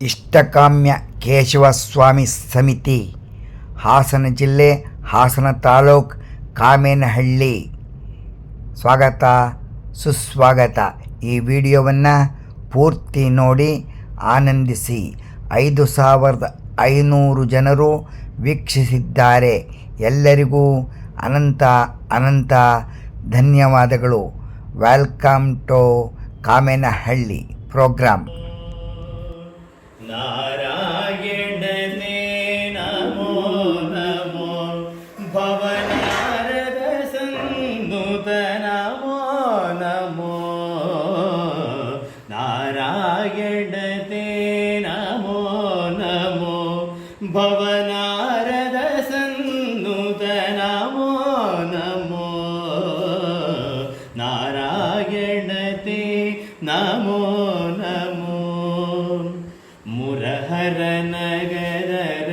ಇಷ್ಟಕಾಮ್ಯ ಕೇಶವಸ್ವಾಮಿ ಸಮಿತಿ, ಹಾಸನ ಜಿಲ್ಲೆ, ಹಾಸನ ತಾಲೂಕ್, ಕಾಮೇನಹಳ್ಳಿ. ಸ್ವಾಗತ, ಸುಸ್ವಾಗತ. ಈ ವಿಡಿಯೋವನ್ನು ಪೂರ್ತಿ ನೋಡಿ ಆನಂದಿಸಿ. ಐದು ಸಾವಿರದ ಐನೂರು ಜನರು ವೀಕ್ಷಿಸಿದ್ದಾರೆ. ಎಲ್ಲರಿಗೂ ಅನಂತ ಅನಂತ ಧನ್ಯವಾದಗಳು. ವೆಲ್ಕಮ್ ಟು ಕಾಮೇನಹಳ್ಳಿ ಪ್ರೋಗ್ರಾಮ್ ನಾರಾಯಣನೇ ನಮೋ ನಮೋ ಭವನಾರದ ಸಂನುತ ನಮೋ ನಮೋ ನಾರಾಯಣತೆ ನಮೋ ನಮೋ ಭವನಾರದ ಸನ್ನುತ ನಮೋ ನಮೋ ನಾರಾಯಣತೆ ನಮೋ ನಮೋ മുരഹര മുരഹരനഗര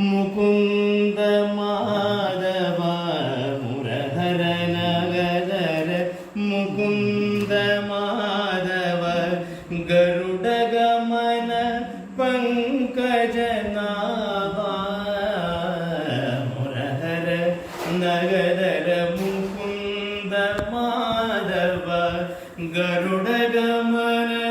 മുകുന്ദ മാധവ മുരഹരനഗര മുകുന്ദ മാധവ ഗരുഡഗമന പങ്കജനാഭ മുരഹര നഗര മുകുന്ദ മാധവ ഗരുഡഗമന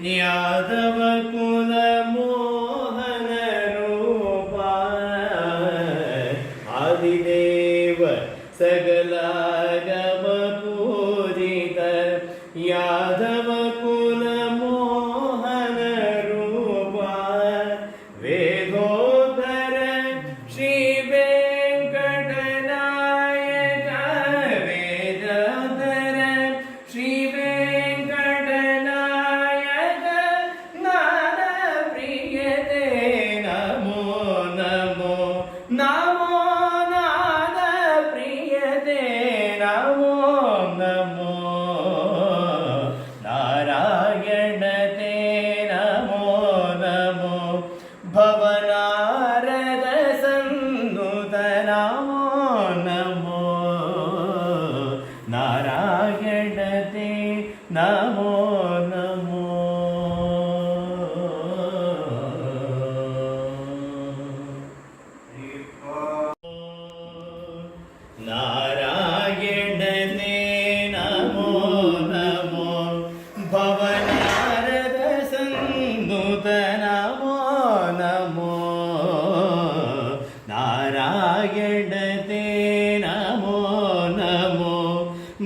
यादव को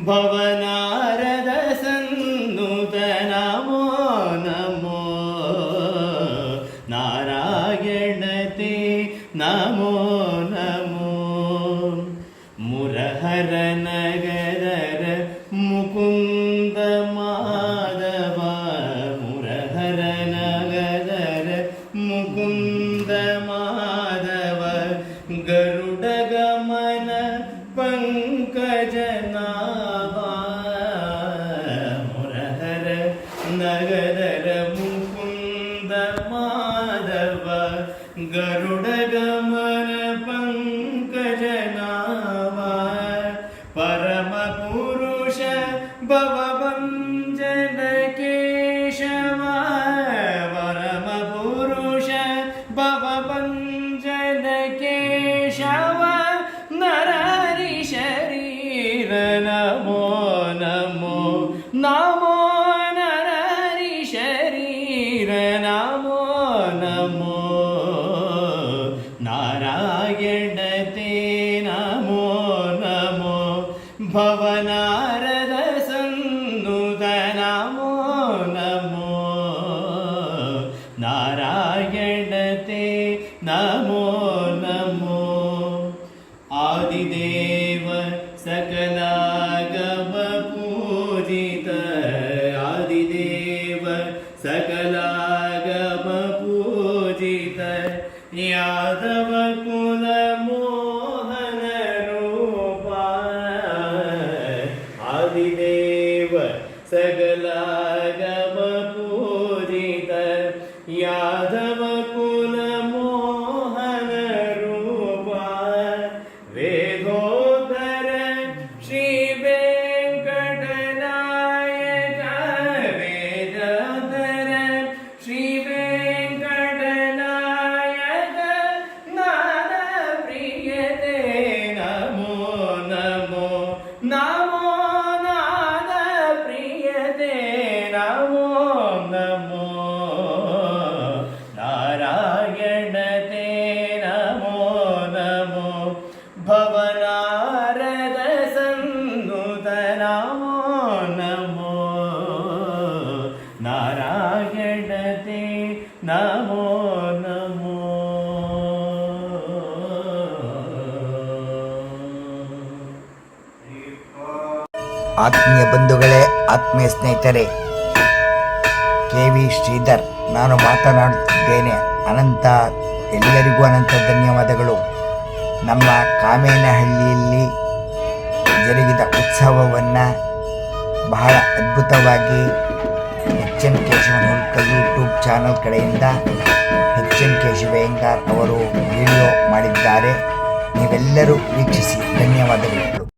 ഭവനാരദ സന്നുതനമോ നമോ നാരായണത്തെ നമോ നമോ. മുരഹര നഗര മുകുന്ദ മാധവ മുരഹര നഗര മുകുന്ദ മാധവ ഗരുഡഗമന പങ്കജനാ ಆತ್ಮೀಯ ಬಂಧುಗಳೇ, ಆತ್ಮೀಯ ಸ್ನೇಹಿತರೆ ಕೆ ವಿ ಶ್ರೀಧರ್, ನಾನು ಮಾತನಾಡುತ್ತಿದ್ದೇನೆ. ಅನಂತ, ಎಲ್ಲರಿಗೂ ಅನಂತ ಧನ್ಯವಾದಗಳು. ನಮ್ಮ ಕಾಮೇನಹಳ್ಳಿಯಲ್ಲಿ ಜರುಗಿದ ಉತ್ಸವವನ್ನು ಬಹಳ ಅದ್ಭುತವಾಗಿ H N Keshava Hulkal YouTube channel ಕಡೆಯಿಂದ ಎಚ್ ಎನ್ ಕೇಶವೇಂಗಾರ್ ಅವರು ವಿಡಿಯೋ ಮಾಡಿದ್ದಾರೆ. ನೀವೆಲ್ಲರೂ ವೀಕ್ಷಿಸಿ. ಧನ್ಯವಾದಗಳು.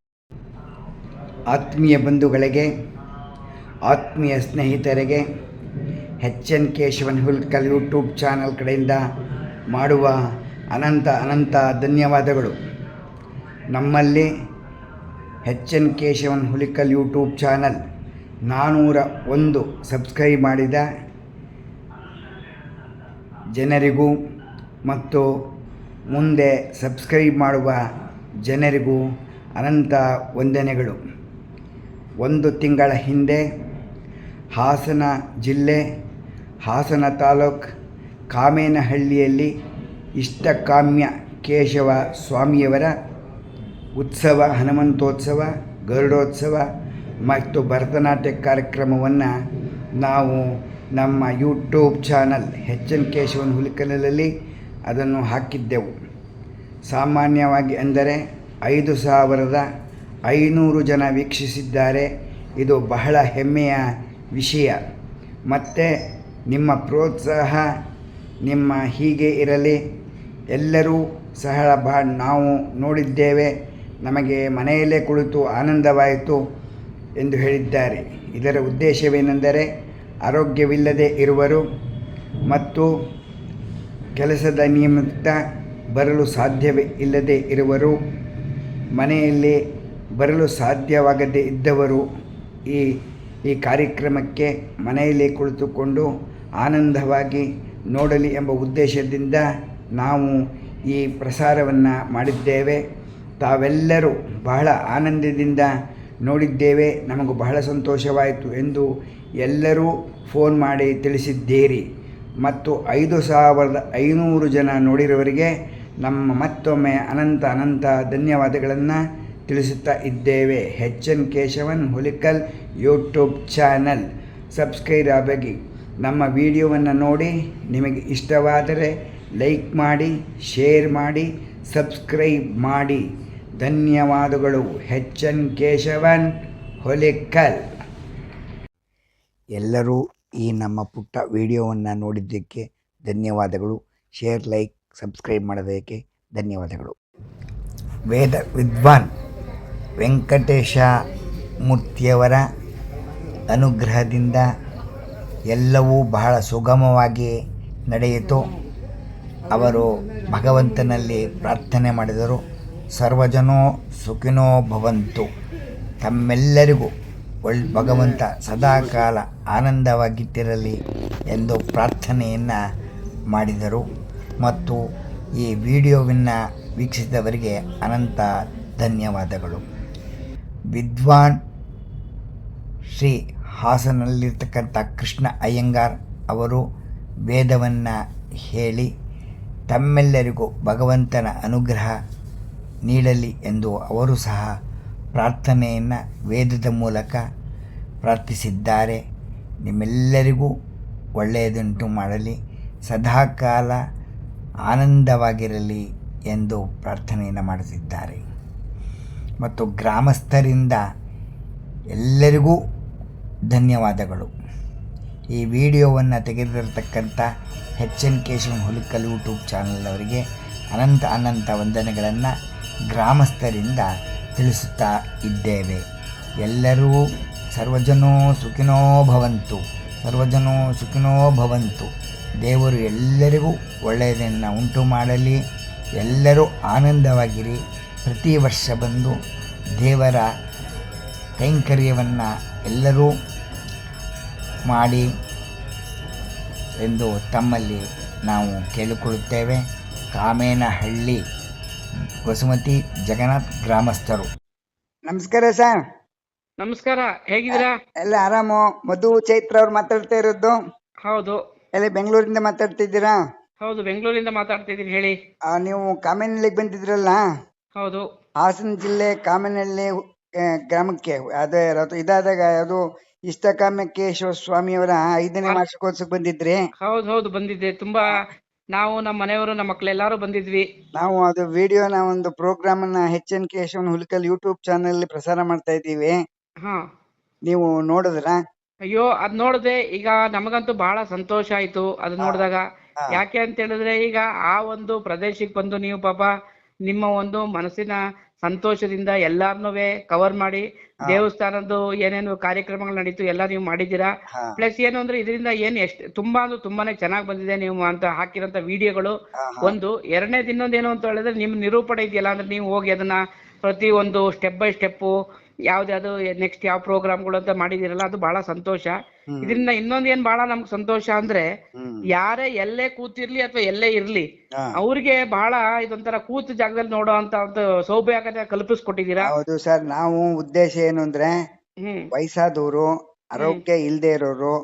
ಆತ್ಮೀಯ ಬಂಧುಗಳಿಗೆ, ಆತ್ಮೀಯ ಸ್ನೇಹಿತರಿಗೆ H N Keshavan Hulkal YouTube channel ಕಡೆಯಿಂದ ಮಾಡುವ ಅನಂತ ಅನಂತ ಧನ್ಯವಾದಗಳು. ನಮ್ಮಲ್ಲಿ H N Keshavan Hulikal YouTube channel ನಾನ್ನೂರ ಒಂದು ಸಬ್ಸ್ಕ್ರೈಬ್ ಮಾಡಿದ ಜನರಿಗೂ ಮತ್ತು ಮುಂದೆ ಸಬ್ಸ್ಕ್ರೈಬ್ ಮಾಡುವ ಜನರಿಗೂ ಅನಂತ ವಂದನೆಗಳು. ಒಂದು ತಿಂಗಳ ಹಿಂದೆ ಹಾಸನ ಜಿಲ್ಲೆ, ಹಾಸನ ತಾಲೂಕು ಕಾಮೇನಹಳ್ಳಿಯಲ್ಲಿ ಇಷ್ಟಕಾಮ್ಯ ಕೇಶವ ಸ್ವಾಮಿಯವರ ಉತ್ಸವ, ಹನುಮಂತೋತ್ಸವ, ಗರುಡೋತ್ಸವ ಮತ್ತು ಭರತನಾಟ್ಯ ಕಾರ್ಯಕ್ರಮವನ್ನು ನಾವು ನಮ್ಮ YouTube channel H N Keshavan ಹುಲಿಕಲಲ್ಲಿ ಅದನ್ನು ಹಾಕಿದ್ದೆವು. ಸಾಮಾನ್ಯವಾಗಿ ಅಂದರೆ ಐದು ಸಾವಿರದ ಐನೂರು ಜನ ವೀಕ್ಷಿಸಿದ್ದಾರೆ. ಇದು ಬಹಳ ಹೆಮ್ಮೆಯ ವಿಷಯ. ಮತ್ತು ನಿಮ್ಮ ಪ್ರೋತ್ಸಾಹ ನಿಮ್ಮ ಹೀಗೆ ಇರಲಿ. ಎಲ್ಲರೂ ಸಹ ಬಹ ನಾವು ನೋಡಿದ್ದೇವೆ. ನಮಗೆ ಮನೆಯಲ್ಲೇ ಕುಳಿತು ಆನಂದವಾಯಿತು ಎಂದು ಹೇಳಿದ್ದಾರೆ. ಇದರ ಉದ್ದೇಶವೇನೆಂದರೆ ಆರೋಗ್ಯವಿಲ್ಲದೆ ಇರುವರು ಮತ್ತು ಕೆಲಸದ ನಿಯಮಿತ ಬರಲು ಸಾಧ್ಯವೇ ಇಲ್ಲದೆ ಇರುವರು. ಮನೆಯಲ್ಲಿ ಬರಲು ಸಾಧ್ಯವಾಗದೇ ಇದ್ದವರು ಈ ಈ ಕಾರ್ಯಕ್ರಮಕ್ಕೆ ಮನೆಯಲ್ಲಿ ಕುಳಿತುಕೊಂಡು ಆನಂದವಾಗಿ ನೋಡಲಿ ಎಂಬ ಉದ್ದೇಶದಿಂದ ನಾವು ಈ ಪ್ರಸಾರವನ್ನು ಮಾಡಿದ್ದೇವೆ. ತಾವೆಲ್ಲರೂ ಬಹಳ ಆನಂದದಿಂದ ನೋಡಿದ್ದೇವೆ. ನಮಗೂ ಬಹಳ ಸಂತೋಷವಾಯಿತು ಎಂದು ಎಲ್ಲರೂ ಫೋನ್ ಮಾಡಿ ತಿಳಿಸಿದ್ದೀರಿ. ಮತ್ತು ಐದು ಸಾವಿರದ ಐನೂರು ಜನ ನೋಡಿರುವವರಿಗೆ ನಮ್ಮ ಮತ್ತೊಮ್ಮೆ ಅನಂತ ಅನಂತ ಧನ್ಯವಾದಗಳನ್ನು ತಿಳಿಸುತ್ತಾ ಇದ್ದೇವೆ. H N Keshavan Hulikal YouTube channel subscribe ಆಗಿ. ನಮ್ಮ ವಿಡಿಯೋವನ್ನು ನೋಡಿ, ನಿಮಗೆ ಇಷ್ಟವಾದರೆ ಲೈಕ್ ಮಾಡಿ, ಶೇರ್ ಮಾಡಿ, ಸಬ್ಸ್ಕ್ರೈಬ್ ಮಾಡಿ. ಧನ್ಯವಾದಗಳು. H N Keshavan Holikal. ಎಲ್ಲರೂ ಈ ನಮ್ಮ ಪುಟ್ಟ ವಿಡಿಯೋವನ್ನು ನೋಡಿದ್ದಕ್ಕೆ ಧನ್ಯವಾದಗಳು. ಶೇರ್, ಲೈಕ್, ಸಬ್ಸ್ಕ್ರೈಬ್ ಮಾಡೋದಕ್ಕೆ ಧನ್ಯವಾದಗಳು. ವೇದ ವಿದ್ವಾನ್ ವೆಂಕಟೇಶ ಮೂರ್ತಿಯವರ ಅನುಗ್ರಹದಿಂದ ಎಲ್ಲವೂ ಬಹಳ ಸುಗಮವಾಗಿ ನಡೆಯಿತು. ಅವರು ಭಗವಂತನಲ್ಲಿ ಪ್ರಾರ್ಥನೆ ಮಾಡಿದರು. ಸರ್ವಜನೋ ಸುಖಿನೋ ಭವಂತು. ತಮ್ಮೆಲ್ಲರಿಗೂ ಒಳ್, ಭಗವಂತ ಸದಾಕಾಲ ಆನಂದವಾಗಿಟ್ಟಿರಲಿ ಎಂದು ಪ್ರಾರ್ಥನೆಯನ್ನು ಮಾಡಿದರು. ಮತ್ತು ಈ ವಿಡಿಯೋವನ್ನು ವೀಕ್ಷಿಸಿದವರಿಗೆ ಅನಂತ ಧನ್ಯವಾದಗಳು. ವಿದ್ವಾನ್ ಶ್ರೀ ಹಾಸನಲ್ಲಿರ್ತಕ್ಕಂಥ ಕೃಷ್ಣ ಅಯ್ಯಂಗಾರ್ ಅವರು ವೇದವನ್ನು ಹೇಳಿ, ತಮ್ಮೆಲ್ಲರಿಗೂ ಭಗವಂತನ ಅನುಗ್ರಹ ನೀಡಲಿ ಎಂದು ಅವರು ಸಹ ಪ್ರಾರ್ಥನೆಯನ್ನು ವೇದದ ಮೂಲಕ ಪ್ರಾರ್ಥಿಸಿದ್ದಾರೆ. ನಿಮ್ಮೆಲ್ಲರಿಗೂ ಒಳ್ಳೆಯದುಂಟು ಮಾಡಲಿ, ಸದಾಕಾಲ ಆನಂದವಾಗಿರಲಿ ಎಂದು ಪ್ರಾರ್ಥನೆಯನ್ನು ಮಾಡುತ್ತಿದ್ದಾರೆ ಮತ್ತು ಗ್ರಾಮಸ್ಥರಿಂದ ಎಲ್ಲರಿಗೂ ಧನ್ಯವಾದಗಳು. ಈ ವಿಡಿಯೋವನ್ನು ತೆಗೆದಿರತಕ್ಕಂಥ H N Keshav Hulikal YouTube channel ಅವರಿಗೆ ಅನಂತ ಅನಂತ ವಂದನೆಗಳನ್ನು ಗ್ರಾಮಸ್ಥರಿಂದ ತಿಳಿಸುತ್ತಾ ಇದ್ದೇವೆ. ಎಲ್ಲರೂ ಸರ್ವಜನೋ ಸುಖಿನೋ ಭವಂತು, ಸರ್ವಜನೋ ಸುಖಿನೋ ಭವಂತು. ದೇವರು ಎಲ್ಲರಿಗೂ ಒಳ್ಳೆಯದನ್ನು ಉಂಟು ಮಾಡಲಿ, ಎಲ್ಲರೂ ಆನಂದವಾಗಿರಿ. ಪ್ರತಿ ವರ್ಷ ಬಂದು ದೇವರ ಕೈಂಕರ್ಯವನ್ನು ಎಲ್ಲರೂ ಮಾಡಿ ಎಂದು ತಮ್ಮಲ್ಲಿ ನಾವು ಕೇಳಿಕೊಳ್ಳುತ್ತೇವೆ. ಕಾಮೇನಹಳ್ಳಿ ವಸುಮತಿ ಜಗನ್ನಾಥ್ ಗ್ರಾಮಸ್ಥರು. ನಮಸ್ಕಾರ ಸರ್. ನಮಸ್ಕಾರ ಹೇಗಿದ್ದೀರಾ? ಎಲ್ಲ ಆರಾಮು? ಮಧು ಚೈತ್ರ ಅವ್ರು ಮಾತಾಡ್ತಾ ಇರೋದು? ಹೌದು. ಎಲ್ಲ ಬೆಂಗಳೂರಿಂದ ಮಾತಾಡ್ತಿದ್ದೀರಾ? ಹೌದು ಬೆಂಗಳೂರಿಂದ ಮಾತಾಡ್ತಿದ್ದೀನಿ ಹೇಳಿ. ಆ, ನೀವು ಕಾಮೇನಹಳ್ಳಿಗೆ ಬಂದಿದ್ರಲ್ಲ? ಹೌದು. ಹಾಸನ ಜಿಲ್ಲೆ ಕಾಮನಹಳ್ಳಿ ಆ, ಗ್ರಾಮಕ್ಕೆ ಅದೇ ರಥ ಇದಾದಾಗ ಅದು ಇಷ್ಟಕಾಮ್ಯಕೇಶ್ವರ ಸ್ವಾಮಿಯವರ ಐದನೇ ವಾರ್ಷಿಕೋತ್ಸವಕ್ಕೆ ಬಂದಿದ್ರಿ? ಹೌದು ಹೌದು ಬಂದಿದ್ದೆ. ತುಂಬಾ ನಾವು ನಮ್ಮ ಮನೆಯವರು ನಮ್ಮ ಮಕ್ಕಳೆಲ್ಲರೂ ಬಂದಿದ್ವಿ. ನಾವು ಅದು ವಿಡಿಯೋನ ಒಂದು ಪ್ರೋಗ್ರಾಮ್ ಅನ್ನ H N Keshavan Hulikal YouTube channel ಪ್ರಸಾರ ಮಾಡ್ತಾ ಇದ್ದೀವಿ. ಹಾ. ನೀವು ನೋಡಿದ್ರಾ? ಅಯ್ಯೋ ಅದ್ ನೋಡಿದೆ. ಈಗ ನಮಗಂತೂ ಬಹಳ ಸಂತೋಷ ಆಯ್ತು ಅದ್ ನೋಡಿದಾಗ. ಹಾ. ಯಾಕೆ ಅಂತ ಹೇಳಿದ್ರೆ ಈಗ ಆ ಒಂದು ಪ್ರದೇಶಕ್ಕೆ ಬಂದು ನೀವು ಪಾಪ ನಿಮ್ಮ ಒಂದು ಮನಸ್ಸಿನ ಸಂತೋಷದಿಂದ ಎಲ್ಲಾರ್ನೂ ಕವರ್ ಮಾಡಿ ದೇವಸ್ಥಾನದ್ದು ಏನೇನು ಕಾರ್ಯಕ್ರಮಗಳು ನಡೀತು ಎಲ್ಲ ನೀವು ಮಾಡಿದ್ದೀರಾ? ಪ್ಲಸ್ ಏನು ಅಂದ್ರೆ ಇದರಿಂದ ಏನ್ ಎಷ್ಟು ತುಂಬಾ ಅಂದ್ರೆ ತುಂಬಾನೇ ಚೆನ್ನಾಗಿ ಬಂದಿದೆ ನೀವು ಅಂತ ಹಾಕಿರೋಂತ ವಿಡಿಯೋಗಳು. ಒಂದು ಎರಡನೇದು ಏನು ಅಂತ ಹೇಳಿದ್ರೆ ನಿಮ್ ನಿರೂಪಣೆ ಇದೆಯಲ್ಲ ಅಂದ್ರೆ ನೀವು ಹೋಗಿ ಅದನ್ನ ಪ್ರತಿ ಒಂದು ಸ್ಟೆಪ್ ಬೈ ಸ್ಟೆಪ್ ಯಾವ್ದ್ಯಾವ್ದು ನೆಕ್ಸ್ಟ್ ಯಾವ ಪ್ರೋಗ್ರಾಮ್ಗಳು ಅಂತ ಮಾಡಿದಿರಲ್ಲ ಅದು ಬಹಳ ಸಂತೋಷ. ಇದ್ರಿಂದ ಇನ್ನೊಂದ್ ಏನ್ ಬಹಳ ನಮ್ಗೆ ಸಂತೋಷ ಅಂದ್ರೆ. ಯಾರೇ ಎಲ್ಲೇ ಕೂತಿರ್ಲಿ ಅಥವಾ ಎಲ್ಲೇ ಇರ್ಲಿ. ಅವ್ರಿಗೆ ಬಹಳ ಇದೊಂಥರ ಕೂತ ಜಾಗದಲ್ಲಿ ನೋಡೋ ಅಂತ ಒಂದು ಸೌಭಾಗ್ಯ ಕಲ್ಪಿಸ್ಕೊಟ್ಟಿದ್ದೀರಾ? ಹೌದು ಸರ್ ನಾವು ಉದ್ದೇಶ ಏನು ಅಂದ್ರೆ ವಯಸ್ಸಾದವರು ಆರೋಗ್ಯ ಇಲ್ದೇ ಇರೋರು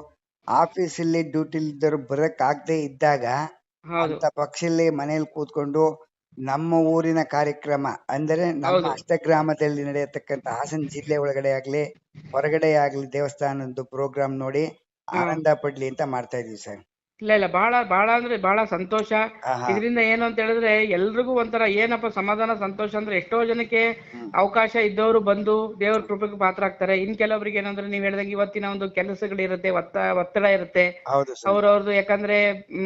ಆಫೀಸಲ್ಲಿ ಡ್ಯೂಟಿ ಇದ್ದವರು ಬರಕ್ ಆಗದೆ ಇದ್ದಾಗ ಅಂತ ಪಕ್ಷದಲ್ಲಿ ಮನೇಲಿ ಕೂತ್ಕೊಂಡು ನಮ್ಮ ಊರಿನ ಕಾರ್ಯಕ್ರಮ ಅಂದರೆ ನಮ್ಮ ಹೌದು. ಅಷ್ಟಗ್ರಾಮದಲ್ಲಿ ನಡೆಯತಕ್ಕಂತ ಹಾಸನ ಜಿಲ್ಲೆ ಒಳಗಡೆ ಆಗ್ಲಿ ಹೊರಗಡೆ ಆಗ್ಲಿ ದೇವಸ್ಥಾನದ್ದು ಪ್ರೋಗ್ರಾಮ್ ನೋಡಿ ಆನಂದ ಪಡ್ಲಿ ಅಂತ ಮಾಡ್ತಾ ಇದೀವಿ ಸರ್ ಇಲ್ಲ ಇಲ್ಲ ಬಹಳ ಬಹಳ ಅಂದ್ರೆ ಬಹಳ ಸಂತೋಷ. ಇದರಿಂದ ಏನು ಅಂತ ಹೇಳಿದ್ರೆ ಎಲ್ರಿಗೂ ಒಂಥರ ಏನಪ್ಪ ಸಮಾಧಾನ ಸಂತೋಷ ಅಂದ್ರೆ ಎಷ್ಟೋ ಜನಕ್ಕೆ ಅವಕಾಶ ಇದ್ದವರು ಬಂದು ದೇವ್ರ ಕೃಪೆಗೆ ಪಾತ್ರ ಆಗ್ತಾರೆ. ಇನ್ ಕೆಲವರಿಗೆ ಏನಂದ್ರೆ ನೀವ್ ಹೇಳ್ದಂಗೆ ಇವತ್ತಿನ ಒಂದು ಕೆಲಸಗಳಿರುತ್ತೆ ಒತ್ತ ಒತ್ತಡ ಇರುತ್ತೆ. ಅವ್ರವ್ರದ್ದು ಯಾಕಂದ್ರೆ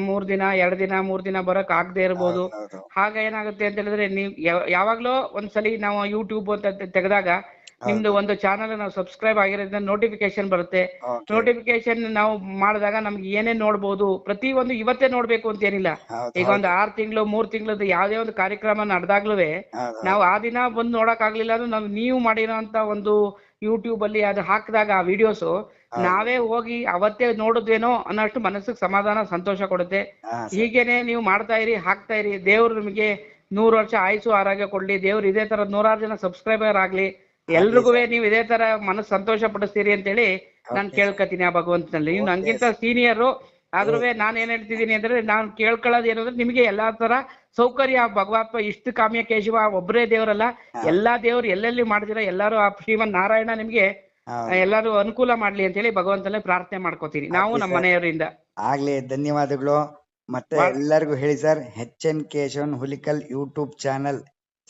ಮೂರ್ ದಿನ ಎರಡ್ ದಿನ ಮೂರ್ ದಿನ ಬರಕ್ ಆಗದೆ ಇರ್ಬೋದು. ಹಾಗ ಆಗ ಏನಾಗುತ್ತೆ ಅಂತ ಹೇಳಿದ್ರೆ ನೀವ್ ಯಾವ- ಯಾವಾಗ್ಲೋ ಒಂದ್ಸಲಿ ನಾವು ಯೂಟ್ಯೂಬ್ ಅಂತ ತೆಗ್ದಾಗ ನಿಮ್ದು ಒಂದು ಚಾನಲ್ ನಾವು ಸಬ್ಸ್ಕ್ರೈಬ್ ಆಗಿರೋದ್ರಿಂದ ನೋಟಿಫಿಕೇಶನ್ ಬರುತ್ತೆ. ನೋಟಿಫಿಕೇಶನ್ ನಾವು ಮಾಡಿದಾಗ ನಮ್ಗೆ ಏನೇನ್ ನೋಡ್ಬೋದು ಪ್ರತಿ ಒಂದು ಇವತ್ತೇ ನೋಡ್ಬೇಕು ಅಂತ ಏನಿಲ್ಲ. ಈಗ ಒಂದು ಆರ್ ತಿಂಗಳು ಮೂರ್ ತಿಂಗಳದ್ದು ಯಾವ್ದೇ ಒಂದು ಕಾರ್ಯಕ್ರಮ ನಡೆದಾಗ್ಲೂ. ನಾವು ಆ ದಿನ ಬಂದು ನೋಡಕ್ ಆಗ್ಲಿಲ್ಲ ಅಂದ್ರೆ ನಾವು ನೀವು ಮಾಡಿರೋಂತ ಒಂದು ಯೂಟ್ಯೂಬ್ ಅಲ್ಲಿ ಅದು ಹಾಕಿದಾಗ ಆ ವಿಡಿಯೋಸ್ ನಾವೇ ಹೋಗಿ ಅವತ್ತೇ ನೋಡಿದ್ವೇನೋ ಅನ್ನೋಷ್ಟು ಮನಸ್ಸಿಗೆ ಸಮಾಧಾನ ಸಂತೋಷ ಕೊಡುತ್ತೆ. ಹೀಗೇನೆ ನೀವು ಮಾಡ್ತಾ ಇರಿ ಹಾಕ್ತಾ ಇರಿ. ದೇವ್ರು ನಿಮಗೆ ನೂರು ವರ್ಷ ಆಯುಸು ಆರೋಗ್ಯ ಕೊಡ್ಲಿ. ದೇವ್ರು ಇದೇ ತರ ನೂರಾರು ಜನ ಸಬ್ಸ್ಕ್ರೈಬರ್ ಆಗ್ಲಿ. ಎಲ್ರಿಗೂ ನೀವು ಇದೇ ತರ ಮನಸ್ ಸಂತೋಷ ಪಡಿಸ್ತೀರಿ ಅಂತೇಳಿ ನಾನು ಕೇಳ್ಕತೀನಿ ಆ ಭಗವಂತನಲ್ಲಿ. ನೀವು ನಂಗಿಂತ ಸೀನಿಯರು ಆದ್ರೂ ನಾನು ಏನ್ ಹೇಳ್ತಿದ್ದೀನಿ ಅಂದ್ರೆ ನಾನು ಕೇಳ್ಕೊಳ್ಳೋದು ಏನಂದ್ರೆ ನಿಮಗೆ ಎಲ್ಲಾ ತರ ಸೌಕರ್ಯ ಭಗವಾತ್ಮ ಇಷ್ಟು ಕಾಮ್ಯ ಕೇಶವ ಒಬ್ಬರೇ ದೇವರಲ್ಲ. ಎಲ್ಲಾ ದೇವ್ರು ಎಲ್ಲೆಲ್ಲಿ ಮಾಡ್ತೀರಾ ಎಲ್ಲಾರು ಆ ಶ್ರೀಮನ್ ನಾರಾಯಣ ನಿಮ್ಗೆ. ಎಲ್ಲಾರು ಅನುಕೂಲ ಮಾಡ್ಲಿ ಅಂತ ಹೇಳಿ ಭಗವಂತನೇ ಪ್ರಾರ್ಥನೆ ಮಾಡ್ಕೋತೀನಿ. ನಾವು ನಮ್ಮ ಮನೆಯವರಿಂದ. ಆಗ್ಲಿ ಧನ್ಯವಾದಗಳು. ಮತ್ತೆ ಎಲ್ಲರಿಗೂ ಹೇಳಿ sir H N Keshavan Hulikal YouTube channel.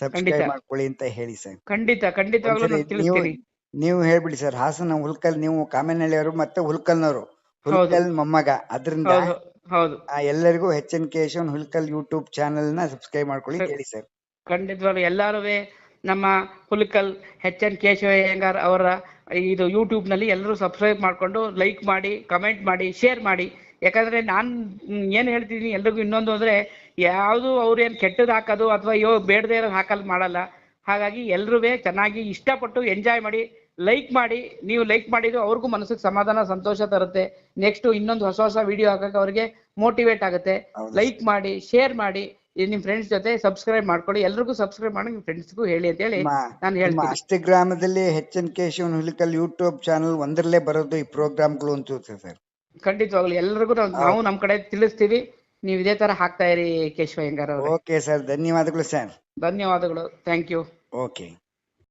Subscribe ಖಂಡಿತ. ಮಾಡ್ಕೊಳ್ಳಿ ಅಂತ ಹೇಳಿ ಸರ್. ಖಂಡಿತ ಖಂಡಿತವಾಗ್ಲೂ ಒಂದ್ಸರಿ ನೀವು ನೀವು ಹೇಳ್ಬಿಡಿ ಸರ್ ಹಾಸನ ಹುಲ್ಕಲ್ ನೀವು ಕಾಮೇನಹಳ್ಳಿಯವರು ಮತ್ತೆ ಹುಲ್ಕಲ್ನವರು. ಹುಲ್ಕಲ್ ಮೊಮ್ಮಗ. ಅದರಿಂದ ಹೌದು ಹೌದು. ಎಲ್ಲರಿಗೂ H N Keshavan Hulkal YouTube ಚಾನೆಲ್ನ ಸಬ್ಸ್ಕ್ರೈಬ್ ಮಾಡ್ಕೊಳ್ಳಿ ಹೇಳಿ ಸರ್. ಖಂಡಿತವಾಗ್ಲೂ ಎಲ್ಲಾರು ನಮ್ಮ ಹುಲ್ಕಲ್ ಹೆಚ್ ಎನ್ ಕೇಶವ ಅಯ್ಯಂಗಾರ್ ಅವರ ಇದು ಯೂಟ್ಯೂಬ್ನಲ್ಲಿ ಎಲ್ಲರೂ ಸಬ್ಸ್ಕ್ರೈಬ್ ಮಾಡ್ಕೊಂಡು ಲೈಕ್ ಮಾಡಿ ಕಮೆಂಟ್ ಮಾಡಿ ಶೇರ್ ಮಾಡಿ. ಯಾಕಂದ್ರೆ ನಾನ್ ಏನ್ ಹೇಳ್ತಿದೀನಿ ಎಲ್ರಿಗೂ ಇನ್ನೊಂದು ಅಂದ್ರೆ ಯಾವುದು ಅವ್ರೇನ್ ಕೆಟ್ಟದ್ದು ಹಾಕೋದು ಅಥವಾ ಅಯ್ಯೋ ಬೇಡದೇ ಇರೋದು ಹಾಕಲ್ ಮಾಡಲ್ಲ. ಹಾಗಾಗಿ ಎಲ್ರೂ ಚೆನ್ನಾಗಿ ಇಷ್ಟಪಟ್ಟು ಎಂಜಾಯ್ ಮಾಡಿ ಲೈಕ್ ಮಾಡಿ ನೀವು ಲೈಕ್ ಮಾಡಿದ್ರು ಅವ್ರಿಗೂ ಮನಸ್ಸಿಗೆ ಸಮಾಧಾನ ಸಂತೋಷ ತರುತ್ತೆ. ನೆಕ್ಸ್ಟ್ ಇನ್ನೊಂದು ಹೊಸ ಹೊಸ ವಿಡಿಯೋ ಹಾಕಕ್ಕೆ ಅವ್ರಿಗೆ ಮೋಟಿವೇಟ್ ಆಗುತ್ತೆ. ಲೈಕ್ ಮಾಡಿ ಶೇರ್ ಮಾಡಿ ನಿಮ್ ಫ್ರೆಂಡ್ಸ್ ಜೊತೆ ಸಬ್ಸ್ಕ್ರೈಬ್ ಮಾಡ್ಕೊಳ್ಳಿ. ಎಲ್ರಿಗೂ ಸಬ್ಸ್ಕ್ರೈಬ್ ಮಾಡಿ ನಿಮ್ ಫ್ರೆಂಡ್ಸ್ಗೂ ಹೇಳಿ ಅಂತ ಹೇಳಿ ನಾನು ಹೇಳ್ತೀನಿ. ಅಷ್ಟಗ್ರಾಮದಲ್ಲಿ H N Keshavan Hulikal YouTube channel ಒಂದರಲ್ಲೇ ಬರೋದು ಈ ಪ್ರೋಗ್ರಾಮ್ಗಳು ಅಂತ ಸರ್. ಖಂಡಿತವಾಗ್ಲು ಎಲ್ರಿಗೂ ನಾವು ನಾವು ನಮ್ ಕಡೆ ತಿಳಿಸ್ತೀವಿ. ನೀವು ಇದೇ ತರ ಹಾಕ್ತಾ ಇರಿ ಕೇಶವ ಅಯ್ಯಂಗಾರ್ ಅವರೇ. ಓಕೆ ಸರ್ ಧನ್ಯವಾದಗಳು ಸರ್. ಧನ್ಯವಾದಗಳು ಥ್ಯಾಂಕ್ ಯು ಓಕೆ.